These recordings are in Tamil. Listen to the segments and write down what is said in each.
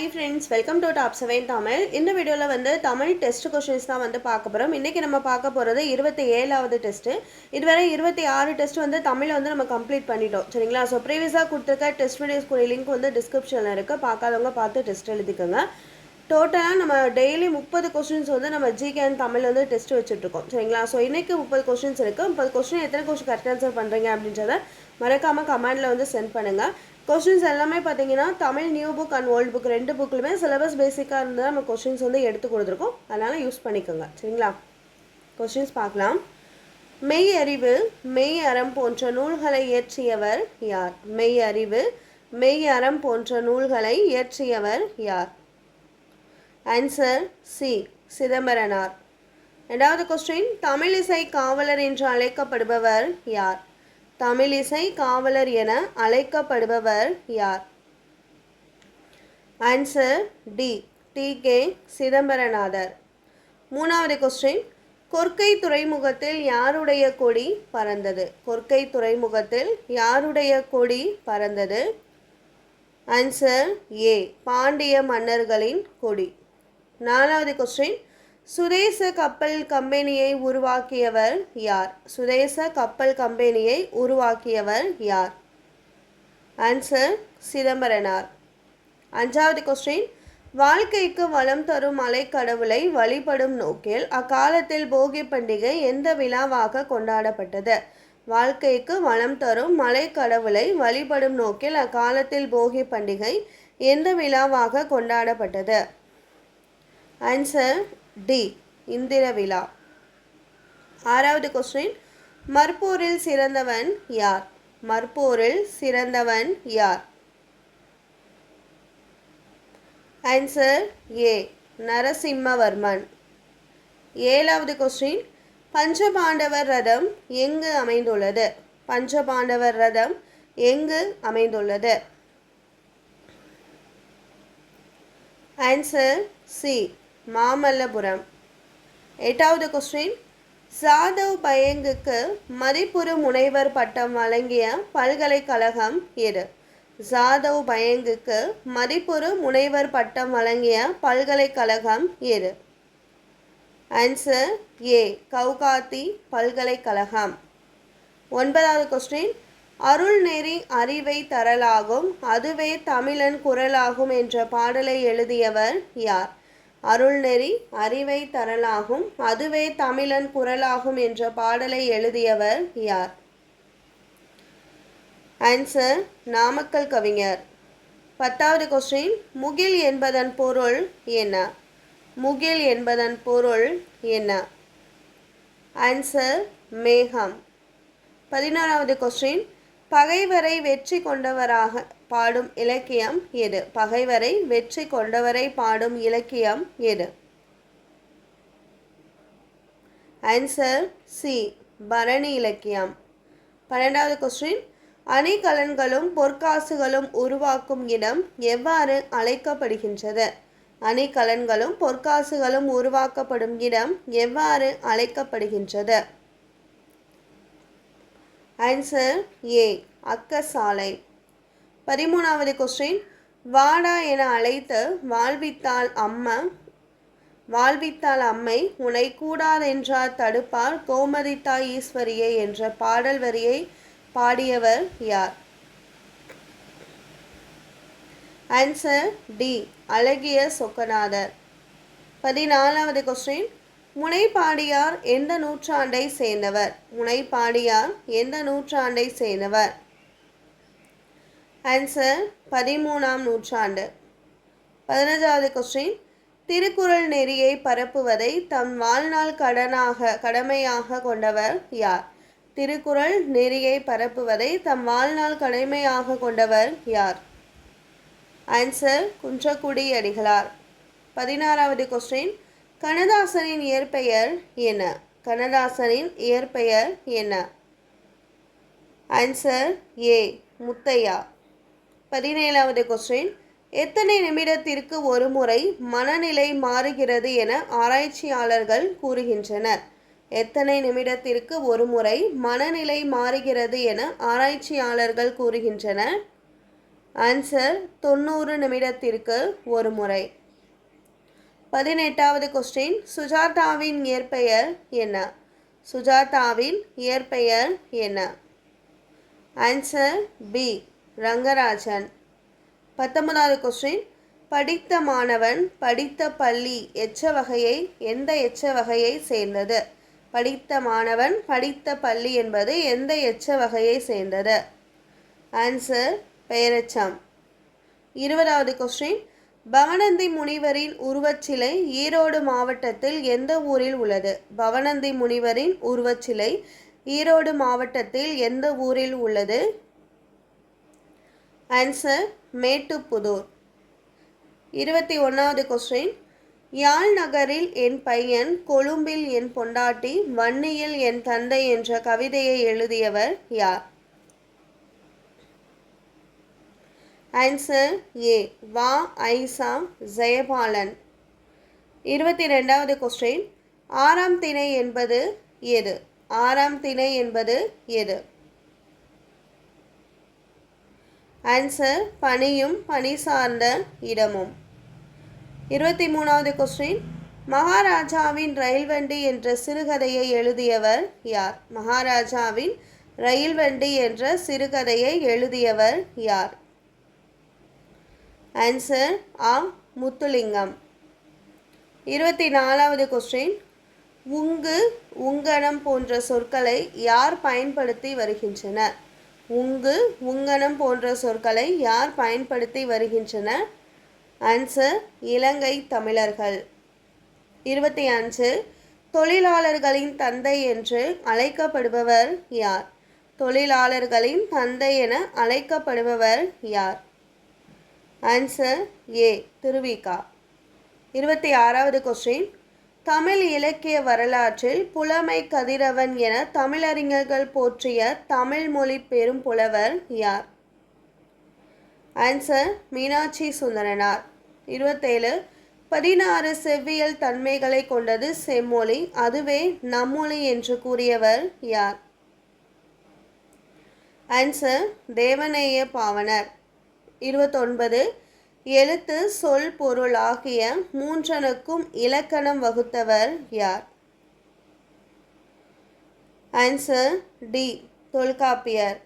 Hi friends welcome to top seven Tamil இந்த வீடியோவில் வந்து தமிழ் டெஸ்ட் கொஷின்ஸ் தான் வந்து பார்க்க போகிறோம் இன்றைக்கி நம்ம பார்க்க போகிறது இருபத்தி ஏழாவது டெஸ்ட்டு இதுவரை இருபத்தி ஆறு டெஸ்ட் வந்து தமிழை வந்து நம்ம கம்ப்ளீட் பண்ணிட்டோம். சரிங்களா? ஸோ ப்ரீவியஸாக கொடுத்துருக்க டெஸ்ட் வீடியோஸ்க்குரிய லிங்க் வந்து டிஸ்கிரிப்ஷனில் இருக்குது பார்க்காதவங்க பார்த்து டெஸ்ட் எழுதிக்கோங்க. டோட்டலாக நம்ம டெய்லி முப்பது கொஸ்டின்ஸ் வந்து நம்ம ஜிகே அண்ட் தமிழ் வந்து டெஸ்ட் வச்சுட்ருக்கோம். சரிங்களா? ஸோ இன்றைக்கி முப்பது கொஸ்டின்ஸ் இருக்குது முப்பது கொஸ்டின் எத்தனை கொஸ்டின் கரெக்ட் ஆன்சர் பண்ணுறீங்க அப்படின்றத மறக்காமல் கமெண்டில் வந்து சென்ட் பண்ணுங்கள் கொஸ்டின்ஸ் எல்லாமே பார்த்தீங்கன்னா Tamil new book and old book ரெண்டு புக்குலுமே சிலபஸ் பேசிக்காக இருந்தால் நம்ம கொஸ்டின்ஸ் வந்து எடுத்து கொடுத்துருக்கோம். அதனால் யூஸ் பண்ணிக்கோங்க. சரிங்களா? கொஸ்டின்ஸ் பார்க்கலாம். மெய் அறிவு மெய் அறம் போன்ற நூல்களை இயற்றியவர் யார்? மெய் அறிவு மெய் அறம் போன்ற நூல்களை இயற்றியவர் யார்? Answer C Chidambaranar. ரெண்டாவது கொஸ்டின் தமிழிசை காவலர் என்று அழைக்கப்படுபவர் யார்? தமிழிசை காவலர் என அழைக்கப்படுபவர் யார்? Answer D T K Chidambaranathar. மூணாவது கொஸ்டின் கொர்க்கை துறைமுகத்தில் யாருடைய கொடி பறந்தது? கொர்க்கை துறைமுகத்தில் யாருடைய கொடி பறந்தது? ஆன்சர் ஏ பாண்டிய மன்னர்களின் கொடி. நாலாவது கொஸ்டின் சுதேச கப்பல் கம்பெனியை உருவாக்கியவர் யார்? சுதேச கப்பல் கம்பெனியை உருவாக்கியவர் யார்? ஆன்சர் சிதம்பரனார். அஞ்சாவது கொஸ்டின் வாழ்க்கைக்கு வளம் தரும் மலைக்கடவுளை வழிபடும் நோக்கில் அக்காலத்தில் போகி பண்டிகை எந்த விழாவாக கொண்டாடப்பட்டது? வாழ்க்கைக்கு வளம் தரும் மலைக்கடவுளை வழிபடும் நோக்கில் அக்காலத்தில் போகி பண்டிகை எந்த விழாவாக கொண்டாடப்பட்டது? Answer D. இந்திர விழா. ஆறாவது கொஸ்டின் மற்போரில் சிறந்தவன் யார்? மற்போரில் சிறந்தவன் யார்? Answer A Narasimhavarman. ஏழாவது கொஸ்டின் பஞ்சபாண்டவர் ரதம் எங்கு அமைந்துள்ளது? பஞ்சபாண்டவர் ரதம் எங்கு அமைந்துள்ளது? Answer C Mamallapuram. எட்டாவது கொஸ்டின் சாதவ் பயங்குக்கு மதிப்புறு முனைவர் பட்டம் வழங்கிய பல்கலைக்கழகம் எது? சாதவ் பயங்குக்கு மதிப்புறு முனைவர் பட்டம் வழங்கிய பல்கலைக்கழகம் எது? ஆன்சர் ஏ கவுகாத்தி பல்கலைக்கழகம். ஒன்பதாவது கொஸ்டின் அருள்நெறி அறிவை தரலாகும் அதுவே தமிழன் குரலாகும் என்ற பாடலை எழுதியவர் யார்? அருள்நெறி அறிவை தரலாகும் அதுவே தமிழன் குரலாகும் என்ற பாடலை எழுதியவர் யார்? ஆன்சர் நாமக்கல் கவிஞர். பத்தாவது கொஸ்டின் முகில் என்பதன் பொருள் என்ன? முகில் என்பதன் பொருள் என்ன? ஆன்சர் மேகம். பதினோராவது கொஸ்டின் பகைவரை வெற்றி கொண்டவராக பாடும் இலக்கியம் எது? பகைவரை வெற்றி கொண்டவரை பாடும் இலக்கியம் எது? ஆன்சர் சி பரணி இலக்கியம். பன்னெண்டாவது கொஸ்டின் அணிகலன்களும் பொற்காசுகளும் உருவாக்கும் இடம் எவ்வாறு அழைக்கப்படுகின்றது? அணிகலன்களும் பொற்காசுகளும் உருவாக்கப்படும் இடம் எவ்வாறு அழைக்கப்படுகின்றது? ஆன்சர் ஏ அக்கசாலை. பதிமூணாவது கொஸ்டின் வாடா என அழைத்து வாழ்வித்தாள் அம்மா வாழ்வித்தாள் அம்மை உனை கூடாதென்றார் தடுப்பார் கோமதித்தாய் ஈஸ்வரியை என்ற பாடல் வரியை பாடியவர் யார்? ஆன்சர் டி அழகிய சொக்கநாதர். பதினாலாவது கொஸ்டின் முனைப்பாடியார் எந்த நூற்றாண்டை சேர்ந்தவர்? முனைப்பாடியார் எந்த நூற்றாண்டை சேர்ந்தவர்? ஆன்சர் பதிமூணாம் நூற்றாண்டு. பதினஞ்சாவது கொஸ்டின் திருக்குறள் நெறியை பரப்புவதை தம் வாழ்நாள் கடனாக கடமையாக கொண்டவர் யார்? திருக்குறள் நெறியை பரப்புவதை தம் வாழ்நாள் கடமையாக கொண்டவர் யார்? ஆன்சர் குன்றக்குடி அடிகளார். பதினாறாவது கொஸ்டின் கனதாசனின் இயற்பெயர் என்ன? கனதாசனின் இயற்பெயர் என்ன? Answer A Muthiah. பதினேழாவது கொஸ்டின் எத்தனை நிமிடத்திற்கு ஒரு முறை மனநிலை மாறுகிறது என ஆராய்ச்சியாளர்கள் கூறுகின்றனர். எத்தனை நிமிடத்திற்கு ஒரு முறை மனநிலை மாறுகிறது என ஆராய்ச்சியாளர்கள் கூறுகின்றனர். ஆன்சர் தொண்ணூறு நிமிடத்திற்கு ஒரு முறை பதினெட்டாவது கொஸ்டின் சுஜாதாவின் இயற்பெயர் என்ன? சுஜாதாவின் இயற்பெயர் என்ன? Answer B Rangarajan. பத்தொன்பதாவது கொஸ்டின் படித்த மாணவன் படித்த பள்ளி எச்ச வகையை எந்த எச்ச வகையை சேர்ந்தது? படித்த மாணவன் படித்த பள்ளி என்பது எந்த எச்ச வகையை சேர்ந்தது? ஆன்சர் பெயரெச்சம். இருபதாவது கொஸ்டின் பவனந்தி முனிவரின் உருவச்சிலை ஈரோடு மாவட்டத்தில் எந்த ஊரில் உள்ளது? பவனந்தி முனிவரின் உருவச்சிலை ஈரோடு மாவட்டத்தில் எந்த ஊரில் உள்ளது? ஆன்சர் மேட்டுப்புதூர். இருபத்தி ஒன்றாவது கொஸ்டின் யாழ் நகரில் என் பையன் கொழும்பில் என் பொண்டாட்டி வன்னியில் என் தந்தை என்ற கவிதையை எழுதியவர் யார்? ஆன்சர் ஏ வா ஐசா ஜெயபாலன். இருபத்தி ரெண்டாவது கொஸ்டின் ஆறாம் திணை என்பது எது? ஆறாம் திணை என்பது எது? ஆன்சர் பணியும் பணி சார்ந்த இடமும். இருபத்தி மூணாவது கொஸ்டின் மகாராஜாவின் ரயில் வண்டி என்ற சிறுகதையை எழுதியவர் யார்? மகாராஜாவின் ரயில் வண்டி என்ற சிறுகதையை எழுதியவர் யார்? ஆன்சர் ஆ முத்துலிங்கம். இருபத்தி நாலாவது கொஸ்டின் உங்கு உங்கனம் போன்ற சொற்களை யார் பயன்படுத்தி வருகின்றனர்? உங்கு உங்கனம் போன்ற சொற்களை யார் பயன்படுத்தி வருகின்றனர்? ஆன்சர் இலங்கை தமிழர்கள். இருபத்தி அஞ்சு. தொழிலாளர்களின் தந்தை என்று அழைக்கப்படுபவர் யார்? தொழிலாளர்களின் தந்தை என அழைக்கப்படுபவர் யார்? ஆன்சர் ஏ திருவிகா இருபத்தி ஆறாவது கொஸ்டின் தமிழ் இலக்கிய வரலாற்றில் புலமை கதிரவன் என தமிழறிஞர்கள் போற்றிய தமிழ் மொழி பெரும் புலவர் யார்? ஆன்சர் மீனாட்சி சுந்தரனார். இருபத்தேழு பதினாறு செவ்வியல் தன்மைகளை கொண்டது செம்மொழி அதுவே நம்மொழி என்று கூறியவர் யார்? ஆன்சர் தேவநேய பாவனர். இருபத்தொன்பது. எழுத்து சொல் பொருள் ஆகிய மூன்றனுக்கும் இலக்கணம் வகுத்தவர் யார்? Answer D Tholkappiyar.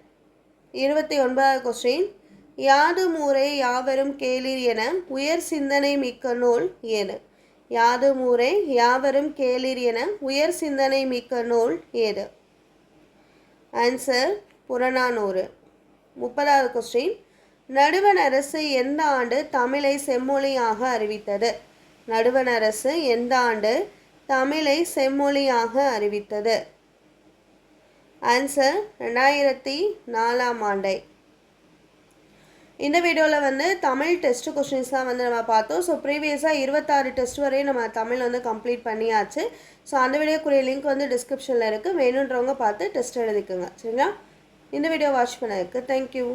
இருபத்தி ஒன்பதாவது கொஸ்டின் யாதும் ஊரே யாவரும் கேளீர் என உயர் சிந்தனை மிக்க நூல் ஏது? யாதும் ஊரே யாவரும் கேளீர் என உயர் சிந்தனை மிக்க நூல் ஏது? ஆன்சர் புறநானூறு. முப்பதாவது கொஸ்டின் நடுவண் அரசு எந்த ஆண்டு தமிழை செம்மொழியாக அறிவித்தது? நடுவண் அரசு எந்த ஆண்டு தமிழை செம்மொழியாக அறிவித்தது? ஆன்சர் ரெண்டாயிரத்தி நாலாம் ஆண்டை. இந்த வீடியோவில் வந்து தமிழ் டெஸ்ட் கொஷின்ஸ் தான் வந்து நம்ம பார்த்தோம். ஸோ ப்ரீவியஸாக இருபத்தாறு டெஸ்ட் வரையும் நம்ம தமிழ் வந்து கம்ப்ளீட் பண்ணியாச்சு. ஸோ அந்த வீடியோக்குரிய லிங்க் வந்து டிஸ்கிரிப்ஷனில் இருக்குது வேணுன்றவங்க பார்த்து டெஸ்ட் எழுதிக்கோங்க. சரிங்களா? இந்த வீடியோ வாட்ச் பண்ணதுக்கு தேங்க்யூ